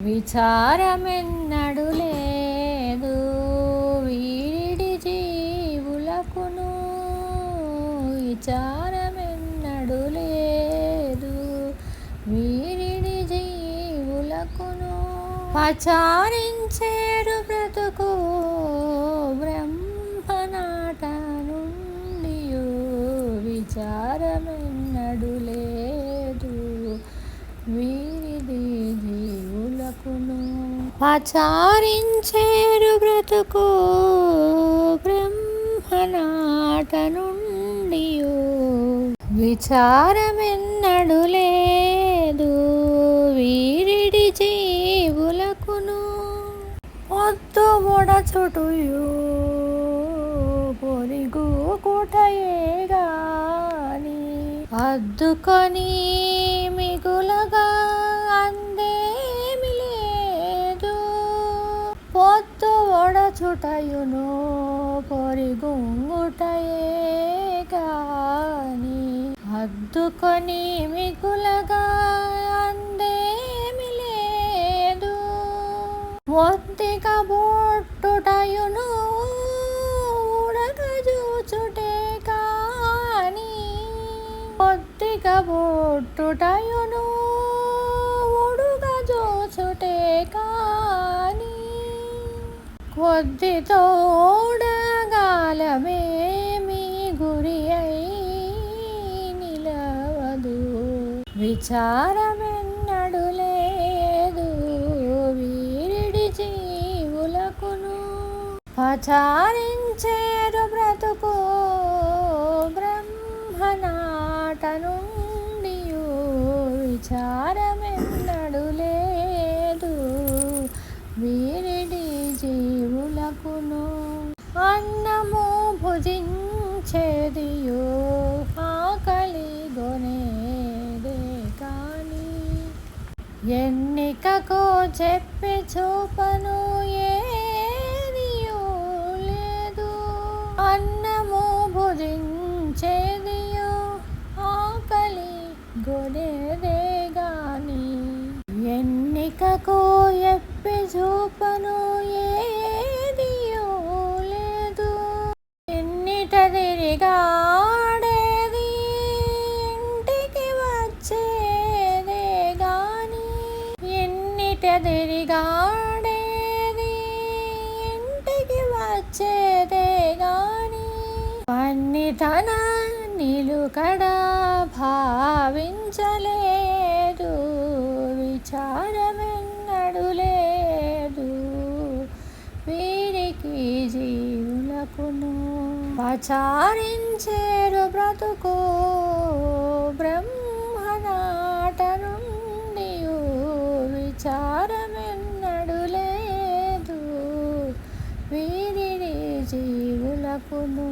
విచారమెన్నడు లేదు. వీడి జీవులకును విచారమెన్నడు లేదు. వీరిడి జీవులకును పచారించేడు బ్రతుకు బ్రహ్మనాట నుండి విచారమెన్నడు లేదు వీరిది జీవులకును పచారించేరు బ్రతుకు బ్రహ్మనాట నుండి విచారమెన్నడు లేదు వీరిడి జీవులకును పొద్దు ఒడచుటుయు. పొరిగు కుటయే గాని అద్దుకొని ఒడచుటయును పొరిగుంగుటయే కాని అద్దుకొని మిగులగా అందేమి లేదు. ఒత్తిక బొట్టుటయును ఉడక చూచుటే కాని ఒత్తిక బొట్టుటయును కొద్ది ఉడగాలమేమి గురి అయి నిలవదు. విచారమెన్నడు లేదు వీరిడి జీవులకును. పచారించేరు బ్రతుకు బ్రహ్మనాట నుండి విచార అన్నము భుజించేదియో ఆకలి గొనేదే కానీ. ఎన్నికకు చెప్పి చూపను ఏదియో లేదు. అన్నము భుజించేదియో ఆకలి గొనేదే కానీ. ఎన్నికకు ఎప్పి చూపను ఏ కదిరిగాడేది ఇంటికి వచ్చేదే గాని. ఎన్నిటెదిరిగాడేది ఇంటికి వచ్చేదే గాని. పన్నితన నిలుకడా భావించ పచారించేరు బ్రతుకు బ్రహ్మనాట నుండి విచారమెన్నడు లేదు వీరిని జీవులకును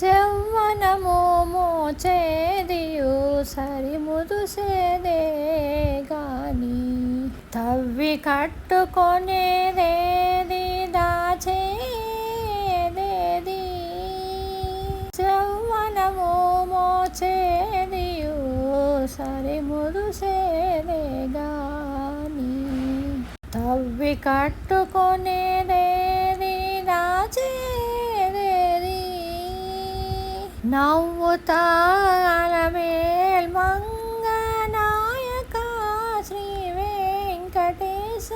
జౌవనము మోచేదియు సరి ముదుసేదే గాని తవ్వి కట్టుకొనేదే సరి ముదుసేదే గాని. తవ్వి కట్టుకొనేదేది దాచేదేది నవ్వుతా మేల్ మంగ నాయక శ్రీ వెంకటేశ.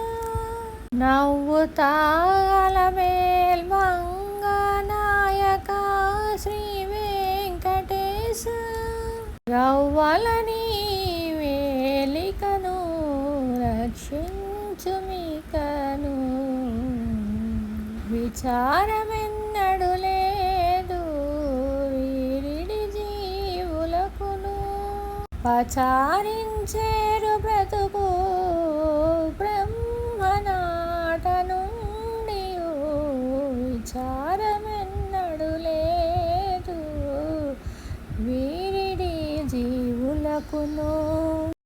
నవ్వుతా మేల్ మంగ నాయక శ్రీ రవ్వలని వేలికను రక్షించుమికను విచారమెన్నడు లేదు వీరిడి జీవులకును. పచారించేరు బ్రతుకు బ్రహ్మనాట నుండి విచారమే లేదు వీరిడి జీవులకును